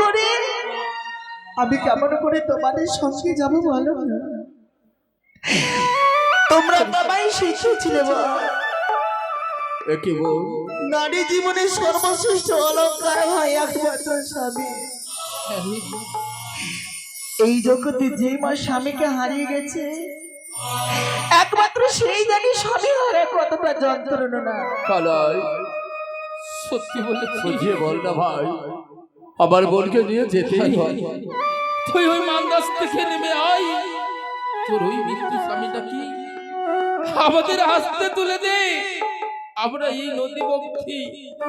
করে। আমি কেমন করে তোমাদের সঙ্গে যাব বলো তোমরা বাবাই শিখিয়েছিলে বল। একে বল নারী জীবনের সর্বশ্রেষ্ঠ অলঙ্কার হয় একমাত্র স্বামী। এই জগতে যে মা স্বামীকে হারিয়ে গেছে একমাত্র সেই জানি স্বামী হারে কতটা যন্ত্রণা। কালাই সত্যি বলে বুঝিয়ে বল না ভাই। আমার বোনকে নিয়ে যেতেই হয়। তুই ওই মান্দাস থেকে নেমে আয়। তোর ওই মৃত্যু স্বামীটা কি? আমাদের হাসতে তুলে দে। আমরা এই নদী বক্ষী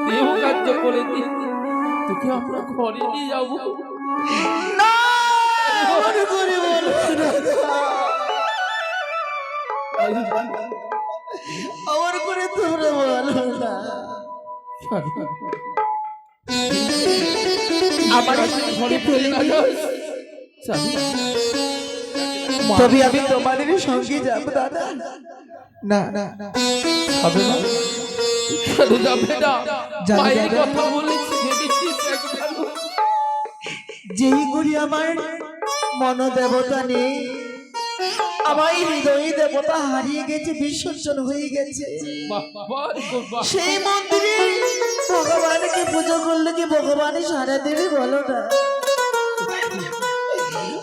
দেহ কার্য করে দিই। তোকে আমরা ঘরে নিয়ে যাব। না। আমার করে তোমরা বলো না। আমার ঘরে তবে আমি তোমাদের সঙ্গে যাব দাদা। না না না। হবে না। কেন যাবে না। মায়ের কথা বলেছি ভেবেছিস যেই করি আমার মনোদেবতা নেই। আমার হৃদয় দেবতা হারিয়ে গেছে বিসর্জন হয়ে গেছে। সেই মন্দিরে ভগবানকে পুজো করলে কি ভগবান সারা দেবে বলো না?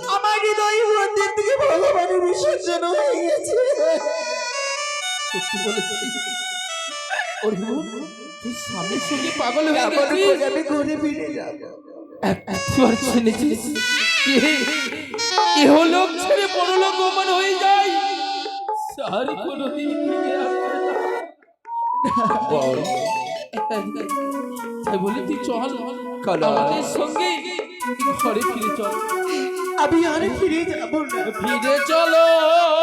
আমার হৃদয় মন্দির থেকে ভগবানের বিসর্জন হয়ে গেছে। তুই স্বামীর সঙ্গে পাগল হয়ে গেছিস। আমি ঘুরে ফিরে যাব। একবার শুনেছিস? কে- ছেড়ে হয়ে যায়। সার কোনোদিন ফিরে আসবে না। বলে। তুই চল। আমাদের সঙ্গে ঘরে ফিরে চল। আমি আর ফিরে যাব না। ফিরে চলো।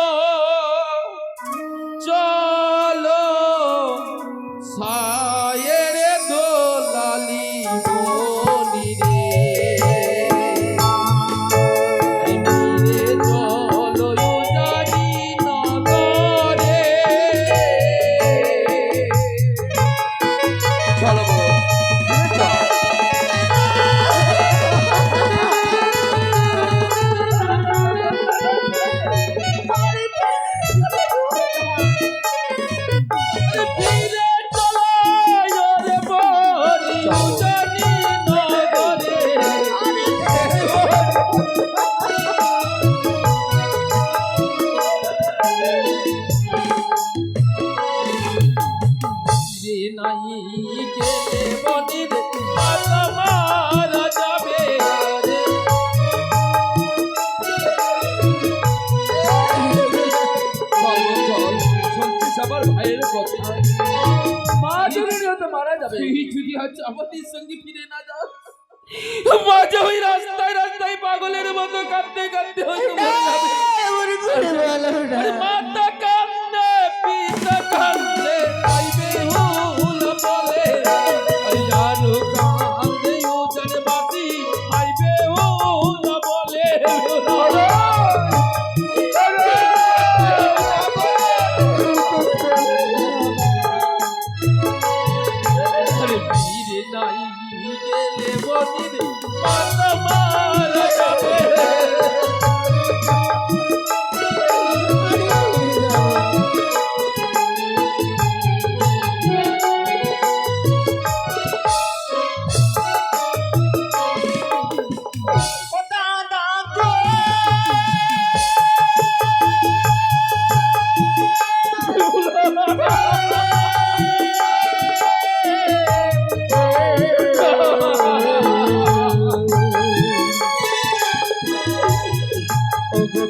মারা যাবে মা যদি আজ আমাদের সঙ্গে ফিরে না যাস মাঝে ওই রাস্তায় রাস্তায় পাগলের মতো কাঁদতে কাঁদতে হয়তো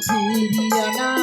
সিরিয়ানা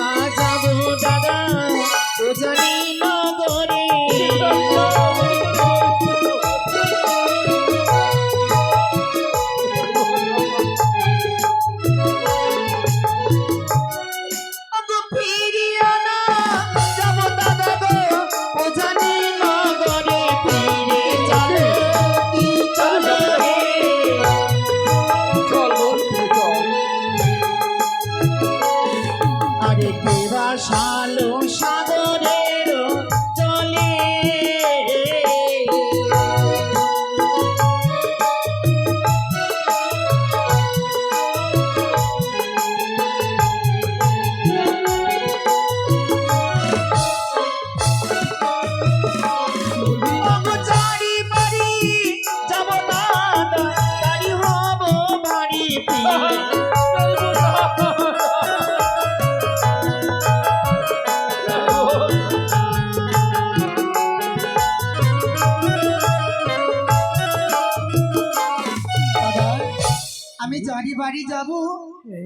বাড়ি যাব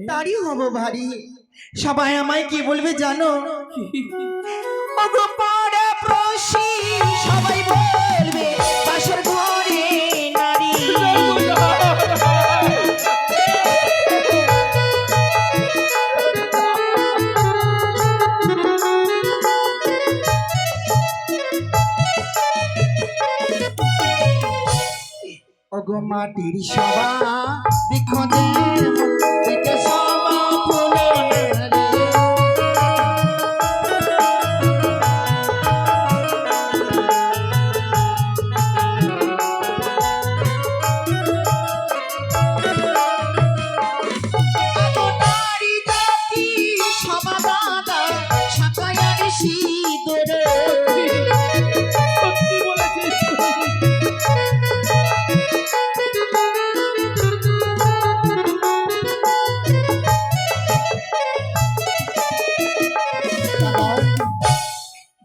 তারই হব ভারী। সবাই আমায় কি বলবে জানো? পাড়া প্রসি মাটির সবা দেখো যে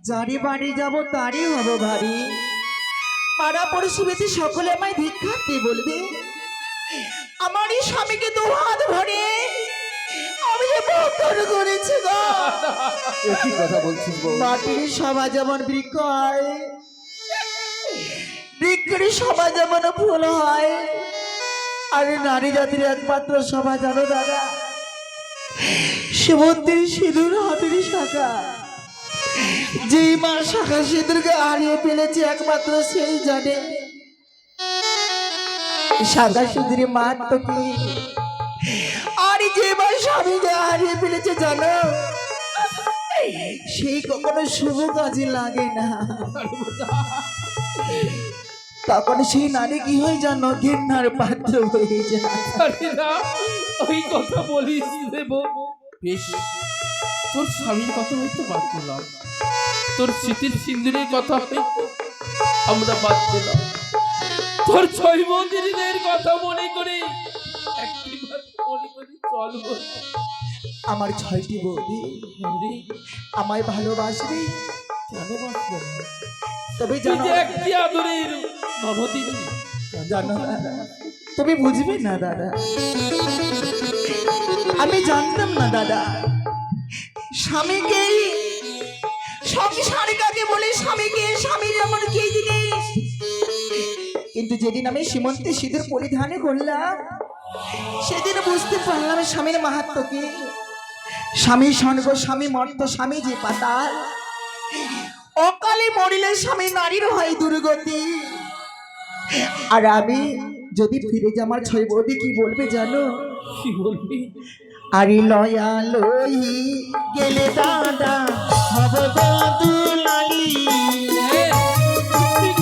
যারি বাড়ি যাব তারই হব ভারী। পাড়া পরিষেবেতে সকলে আমায় ভিক্ষার্থী বলবে? আমার এই স্বামীকে দু হাত ভরে। আমি যে বন্ধন করেছি গো। একই কথা বলছিস বউ? মাটির সভা যেমন বৃক্ষ হয়। বৃক্ষের সভা যেমন ফুল হয়। আর নারী জাতির একমাত্র সভা জানো দাদা? শিবন্তীর সিঁদুর হাতের শাখা। যে মা শাখা সিঁদুরকে হারিয়ে ফেলেছে একমাত্র সেই জানে। শাখা সিঁদুরে মা তো কি? আর যে মা স্বামীকে হারিয়ে ফেলেছে জানো? সেই কখনো শুভ কাজে লাগে না। তখন সেই নারী কি হয়ে জানো? ঘেন্নার পাত্র হয়ে যায়। ওই কথা বলিস বউ। বেশ। তোর স্বামীর কথা হয়তো বাদ দিলাম। তোর স্মৃতির সিন্দুরের কথা হয়তো আমরা বাদ দিলাম। তোর ছয় মন্দিরের কথা মনে করে আমার ছয়টি বৌদি আমায় ভালোবাসবে? কেন বাঁচবো না? তবে জানো একটি আদরের ননদিনী জানো দাদা তুমি বুঝবে না দাদা? আমি জানতাম না দাদা। স্বামীকে? সংসার কাকে বলে, স্বামীকে স্বামী যেমন কি জিনিস কিন্তু যেদিন আমি সীমন্তে শীতের পরিধান করলাম, সেদিন বুঝতে পারলাম স্বামীর মাহাত্ম কি। স্বামী স্বর্গ, স্বামী মর্ত, স্বামী যে পাতাল, অকালে মরিলে স্বামী নারীর হয় দুর্গতি। আর আমি যদি ফিরে যে আমার ছয় বৌদি, কি বলবে জানো? কি বলবি? আরে লয়া লই গেলে দাদা হব দুলালি হ্যাঁ, ঠিক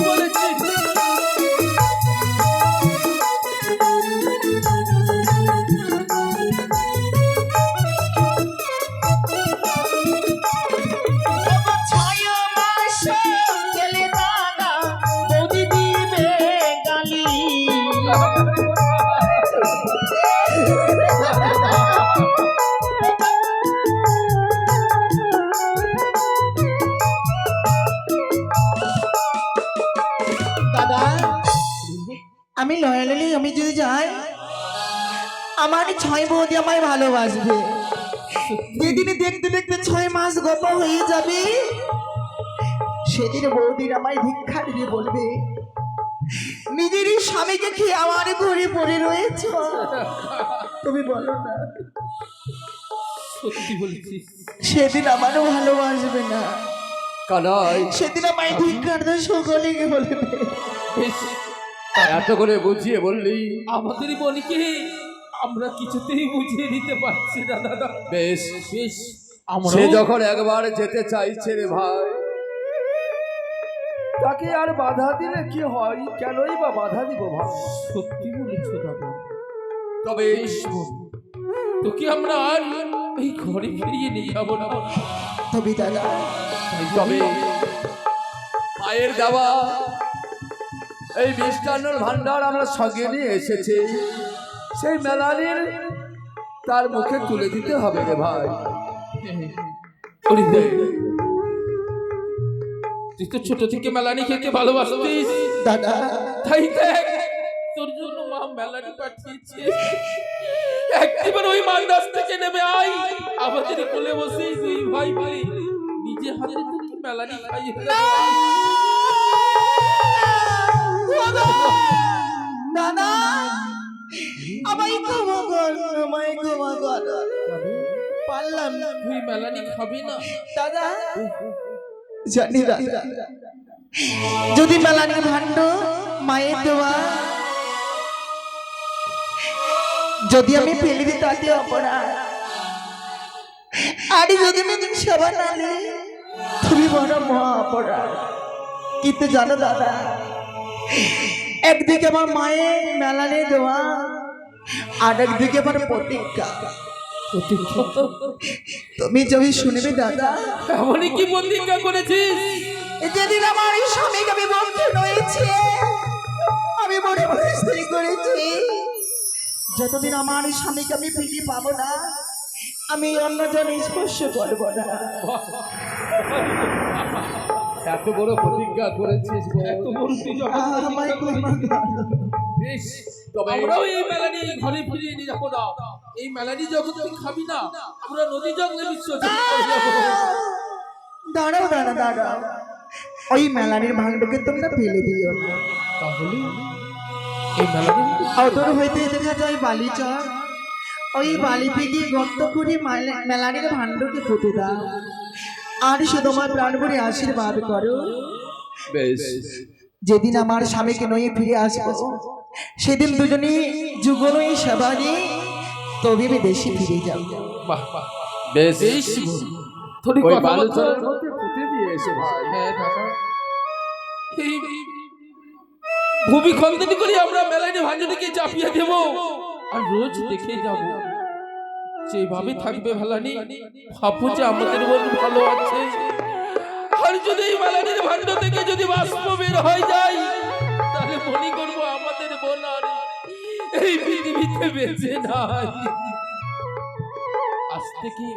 আমার ছয় বৌদি আমায় ভালোবাসবে। যেদিনে দেখতে দেখতে ছয় মাস গত হয়ে যাবে সেদিন বৌদির আমায় ভিক্ষা দিয়ে বলবে নিজেরই স্বামীকে খেয়ে আমার ঘরে পড়ে রয়েছ। তুমি বলো না। সত্যি বলেছিস। সেদিন আমারও ভালোবাসবে না। কানাই। সেদিন আমায় ভিক্ষার দিয়ে সকলেকে বলবে বেশ এত করে বুঝিয়ে বললি। আমাদের বোনকে আমরা কিছুতেই বুঝিয়ে দিতে পারছি না দাদা। বেশ বেশ। আমরা সে যখন একবার যেতে চাইছে রে ভাই তাকে আর বাধা দিলে কি হয়? কেনই বা বাধা দিব ভাই? সত্যি বলেছ দাদা। তবে তোকে আমরা আর এই ঘরে ফিরিয়ে নিয়ে যাব না তবে দাদা তাই তবে মায়ের দেওয়া এই মিষ্টান্নর ভান্ডার আমরা সঙ্গে নিয়ে এসেছি। সেই মেলানির তার মুখে তুলে দিতে হবে রে ভাই। তুই তো ছোট থেকে মেলানি খেতে ভালোবাসতিস। দাদা। তাই দেখ তোর জন্য মা মেলানি পাঠিয়েছে। একবার ওই মান্দাস থেকে নেমে আই আমাদের কোলে বসে দুই ভাই ভাই নিজে হাতে থেকে মেলানি খাইয়ে দাদা! আমায় ক্ষমা কর আমায় ক্ষমা কর। পারলাম। না তুই মেলানি খাবি না। দাদা। জানি দাদা যদি মেলানির ভাণ্ড মায়ের দেওয়া যদি আমি ফেলে দিই তাতে অপরাধ। আর যদি আমি সেবা না নিই তুমি বড় মহা অপরাধ কিন্তু জানো দাদা একদিকে আমার মায়ের মেলানে দেওয়া আর একদিকে আমার প্রতিজ্ঞা। তুমি যদি শুনবে দাদা এমনই কি প্রতিজ্ঞা করেছিস? যেদিন আমার এই স্বামীকে আমি বন্ধু রয়েছে আমি মনে মনে স্থির করেছি যতদিন আমার এই স্বামীকে আমি ফিরে পাবো না আমি অন্যজন স্পর্শ করব না। এত বড় প্রতিজ্ঞা করেছিস এত বড় বেশ। তবে আমরাও এই মেলানি ঘরে ফিরিয়ে নিয়ে যাব না। এই মেলানি যখন তুই খাবি না পুরো নদী জঙ্গলে যাব। দাঁড়াও দাঁড়া দাঁড়াও। ওই মেলানির ভাঙটাকে তোমরা ফেলে দিও না। তাহলে এই মেলানি অদূর হইতে দেখা যায় বালিচর ওই বালিতে গিয়ে গর্ত করে মালে- মেলানির ভাণ্ডকে পুঁতে দাও। আর শুধু আমার প্রাণ ভরে আশীর্বাদ করো। বেশ। যেদিন আমার স্বামীকে নয়ে ফিরে আসব সেদিন দুজনে যুগনই সেবা নিয়ে তবে বিদেশে ফিরে যাব। বাহ বাহ বেশ। বেশ। কথা বালুচরের মধ্যে পুঁতে দিয়ে এসে ভাই। হ্যাঁ দাদা ভূমি খন্দনি করে আমরা ভাঞ্জনকে চাপিয়ে দেব। আর রোজ দেখে যাব যেভাবে থাকবে ভালানি। ভাবো যে আমাদের মন ভালো আছে। আর যদি এই মেলানির ভাণ্ড থেকে যদি বাষ্প বের হয়ে যায় তাহলে মনে করব আমাদের এই পৃথিবীতে বেঁচে নাই। আজ থেকে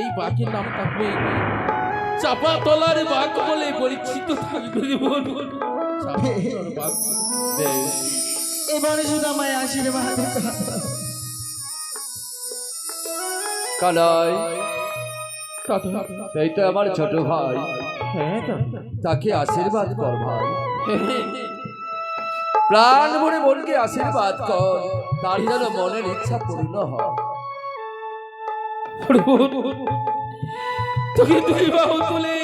এই বাঘের নাম থাকবে চাপা তলার বাঘ বলে পরিচিত থাকবে এবারে শুধু আমায় আশীর্বাদ করো। কালাই দাদা, এইটা আমার ছোট ভাই। হ্যাঁ তাকে আশীর্বাদ কর ভাই। প্রাণ ভরে মনকে আশীর্বাদ কর। তার যেন মনের ইচ্ছা পূর্ণ হয়। দুই বাহু তুলে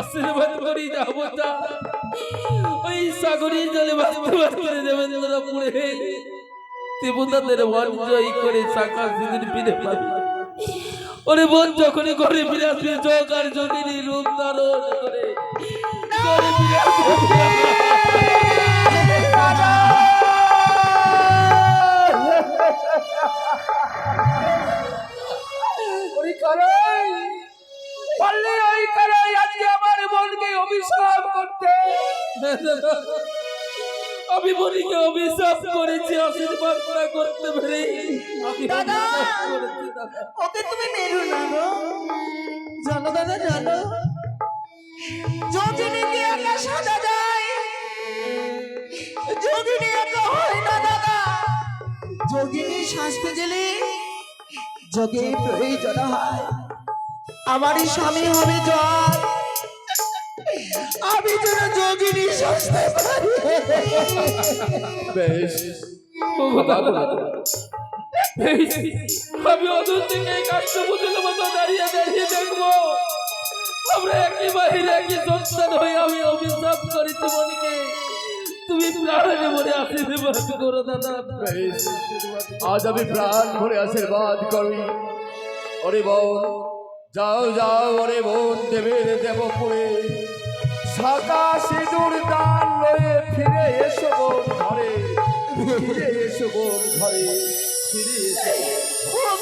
আশীর্বাদ করি ওই সাগরের জলে বাঁচতে বাঁচতে দেবেন্দ্রপুরে। দেবতাদের মন জয় করে শাখা সেদিন ফিরে পাবি। ওরে বোন যখনই ঘরে ফিরে আসবে চোখ আর রূপ করে। ফিরে আসবে পারলে ওই কারাই আজকে আমার বোনকে অভিশাপ করতে। আমি বোনকে অভিশাপ করেছি আশীর্বাদ না করতে পেরে। দাদা! ওকে তুমি মেরো না গো। জানো দাদা জানো। যোগিনীকে একা সাজা যায় যোগিনী একা হয় না দাদা। যোগিনী শাস্তে গেলে যোগের প্রয়োজন হয়। আমারই স্বামী হবে জল। আমি যেন যোগিনী শাস্তে পারি। বেশ। আমি অদূর থেকে এই কাষ্টপুতুল মতো দাঁড়িয়ে দাঁড়িয়ে দেখব। আমরা একই বাহিরে একই সন্তান হয়ে আমি অভিশাপ তুমি প্রাণে আশীর্বাদ করো দাদা। আজ আমি প্রাণ ভরে আশীর্বাদ করি। অরে বোন যাও যাও ওরে বোন দেবের দেবপুরে। সাদা সিঁদুর দান লয়ে ফিরে এসো বোন ঘরে। ফিরে এসো বোন ঘরে, ফিরে এসো